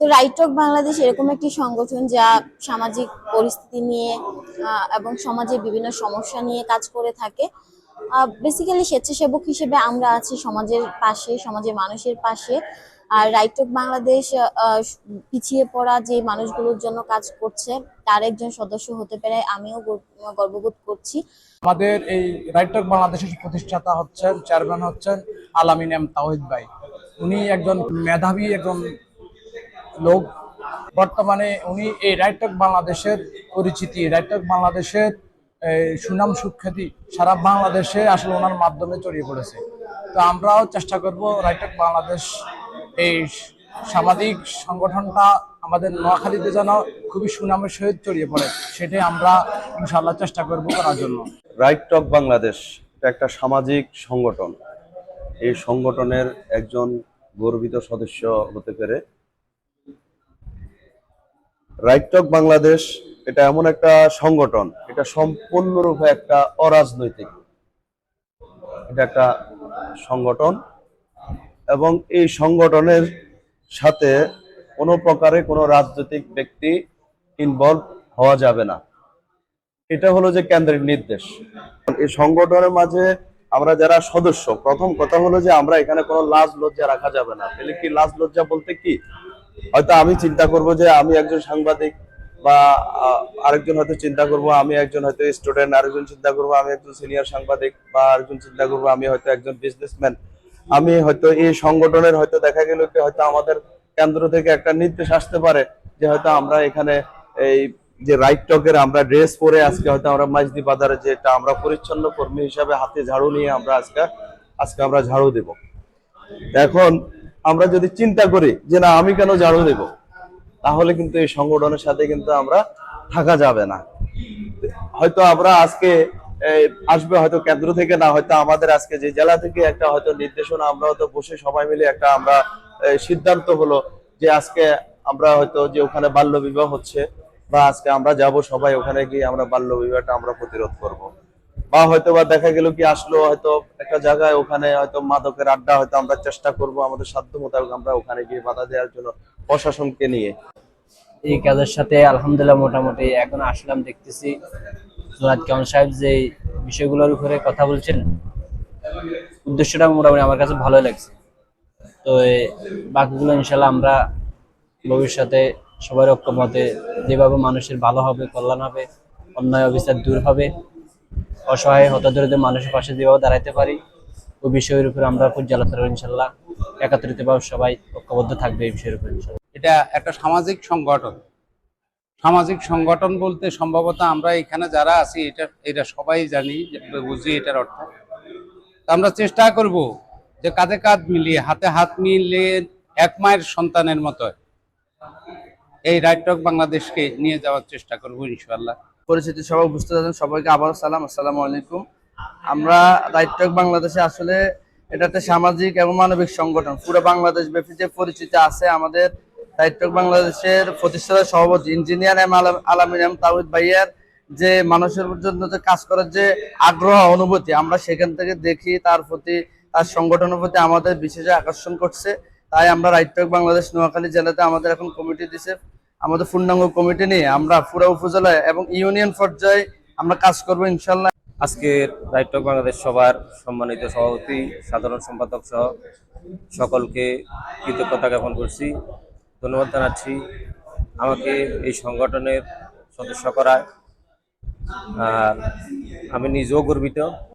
তো রাইটক বাংলাদেশ এরকম একটি সংগঠন যা সামাজিক পরিস্থিতি নিয়ে এবং সমাজের বিভিন্ন সমস্যা নিয়ে কাজ করে থাকে। বেসিক্যালি স্বেচ্ছাসেবক হিসেবে আমরা আছি সমাজের পাশে, সমাজের মানুষের পাশে। আর রাইটক বাংলাদেশ পিছিয়ে পড়া যে মানুষগুলোর জন্য কাজ করছে, তার একজন সদস্য হতে পেরে আমিও গর্ববোধ করছি। আমাদের এই রাইটক বাংলাদেশের প্রতিষ্ঠাতা হচ্ছেন চেয়ারম্যান হচ্ছেন আলামিন এম তাওহিদ ভাই। উনি একজন মেধাবী একজন লোক। বর্তমানে উনি এই রাইটক বাংলাদেশের পরিচিতি রাইটক বাংলাদেশের সুনাম সুখ্যাতি সারা বাংলাদেশে আসলে ওনার মাধ্যমে ছড়িয়ে পড়েছে। তো আমরাও চেষ্টা করব রাইটক বাংলাদেশ এই সামাজিক সংগঠনটা আমাদের নোয়াখালীতে যেন খুবই সুনামের সহিত ছড়িয়ে পড়ে, সেটাই আমরা ইনশাল্লাহ চেষ্টা করব করার জন্য। রাইট টক বাংলাদেশ একটা সামাজিক সংগঠন। এই সংগঠনের একজন গর্বিত সদস্য হতে পেরে রাইট টক বাংলাদেশ এটা এমন একটা সংগঠন, এটা সম্পূর্ণরূপে একটা অরাজনৈতিক, এটা একটা সংগঠন এবং এই সংগঠনের সাথে কোনো প্রকারে কোনো রাজনৈতিক ব্যক্তি ইনভলভ হওয়া যাবে না। এটা হলো যে কেন্দ্রের নির্দেশ। এই সংগঠনের মাঝে আমরা যারা সদস্য, প্রথম কথা হলো যে আমরা এখানে কোনো লাজ লজ্জা রাখা যাবে না। তাহলে কি লাজ লজ্জা বলতে কি? হয়তো আমি চিন্তা করব যে আমি একজন সাংবাদিক বা আরেকজন হয়তো চিন্তা করব, আমি একজন হয়তো স্টুডেন্ট আরেকজন চিন্তা করব, আমি একজন সিনিয়র সাংবাদিক বা আরেকজন চিন্তা করব, আমি হয়তো একজন বিজনেসম্যান আমি হয়তো এই সংগঠনের হয়তো দেখা গেল কি হয়তো আমাদের কেন্দ্র থেকে একটা নির্দেশ আসতে পারে যে হয়তো আমরা এখানে এই যে রাইট টকের আমরা ড্রেস পরে আজকে হয়তো আমরা মাইজদি বাজারে যেটা আমরা পরিচ্ছন্ন কর্মী হিসাবে হাতে ঝাড়ু নিয়ে আমরা আজকে আজকে আমরা ঝাড়ু দেব। এখন আমরা যদি চিন্তা করি যে না, আমি কেন ঝাড়ু দেব? তাহলে কিন্তু এই সংগঠনের সাথে কিন্তু আমরা থাকা যাবে না। হয়তো আমরা আজকে আসবে হয়তো কেন্দ্র থেকে না, হয়তো আমাদের আজকে যে জেলা থেকে একটা হয়তো নির্দেশনা, আমরা হয়তো বসে সবাই মিলে একটা আমরা সিদ্ধান্ত হলো যে আজকে আমরা হয়তো যে ওখানে বাল্য বিবাহ হচ্ছে বা আজকে আমরা যাব সবাই, ওখানে গিয়ে আমরা বাল্য বিবাহটা আমরা প্রতিরোধ করব। বা হয়তো বা দেখা গেল কি আসলো হয়তো একটা জায়গায় ওখানে হয়তো মাদকের আড্ডা হয়তো আমরা চেষ্টা করব আমাদের সাধ্য মোতাবেক আমরা ওখানে গিয়ে বাধা দেওয়ার জন্য প্রশাসনকে নিয়ে। এই কাজের সাথে আলহামদুলিল্লাহ মোটামুটি এখন আসলাম, দেখতেছি। জোনাদ কাউন সাহেব যে বিষয়গুলোর উপরে কথা বলছেন, উদ্দেশ্যটা মোটামুটি আমার কাছে ভালো লাগছে। তো বাকিগুলো ইনশাল্লাহ আমরা ভবিষ্যতে সবার ঐক্যমতে যেভাবে মানুষের ভালো হবে, কল্যাণ হবে, অন্যায় অবিচার দূর হবে অসহায় হতাদরিদ্র মানুষের পাশে যেভাবে দাঁড়াইতে পারি। ওই বিষয়ের উপরে আমরা পর্যালোচনা ইনশাল্লাহ একাত্রিতভাবে সবাই ঐক্যবদ্ধ থাকবে এই বিষয়ের উপর এটা একটা সামাজিক সংগঠন। সামাজিক সংগঠন বলতে সম্ভবত আমরা এখানে যারা আছি, এটা এটা সবাই জানি, বুঝি এটার অর্থ। আমরা চেষ্টা করব যে কাঁধে কাঁধ মিলিয়ে, হাতে হাত মিলিয়ে এক মায়ের সন্তানের মতো এই রাইটক বাংলাদেশকে নিয়ে যাওয়ার চেষ্টা করব ইনশাল্লাহ পরিচিতি সবাই বুঝতে যাচ্ছেন সবাইকে আবার সালাম। আসসালামু আলাইকুম। আমরা রাইটক বাংলাদেশে আসলে এটা একটা সামাজিক এবং মানবিক সংগঠন, পুরো বাংলাদেশ ব্যাপী যে পরিচিতি আছে আমাদের রাইটক বাংলাদেশের প্রতিষ্ঠাতা সভাপতি, ইঞ্জিনিয়ার এম আলাম- আলামিন এম তাওহিদ ভাইয়ার যে মানুষের জন্য যে কাজ করার যে আগ্রহ, অনুভূতি, আমরা সেখান থেকে দেখি তার প্রতি, তার সংগঠনের প্রতি আমাদের বিশেষ আকর্ষণ করছে। তাই আমরা রাইটক বাংলাদেশ নোয়াখালী জেলাতে আমাদের এখন কমিটি দিছে। আমাদের পূর্ণাঙ্গ কমিটি নিয়ে আমরা পুরা উপজেলায় এবং ইউনিয়ন পর্যায়ে আমরা কাজ করব ইনশাল্লাহ আজকের রাইটক বাংলাদেশ সভার সম্মানিত সভাপতি, সাধারণ সম্পাদক সহ সকলকে কৃতজ্ঞতা জ্ঞাপন করছি। ধন্যবাদ জানাচ্ছি আমাকে এই সংগঠনের সদস্য করায় আর আমি নিজেও গর্বিত।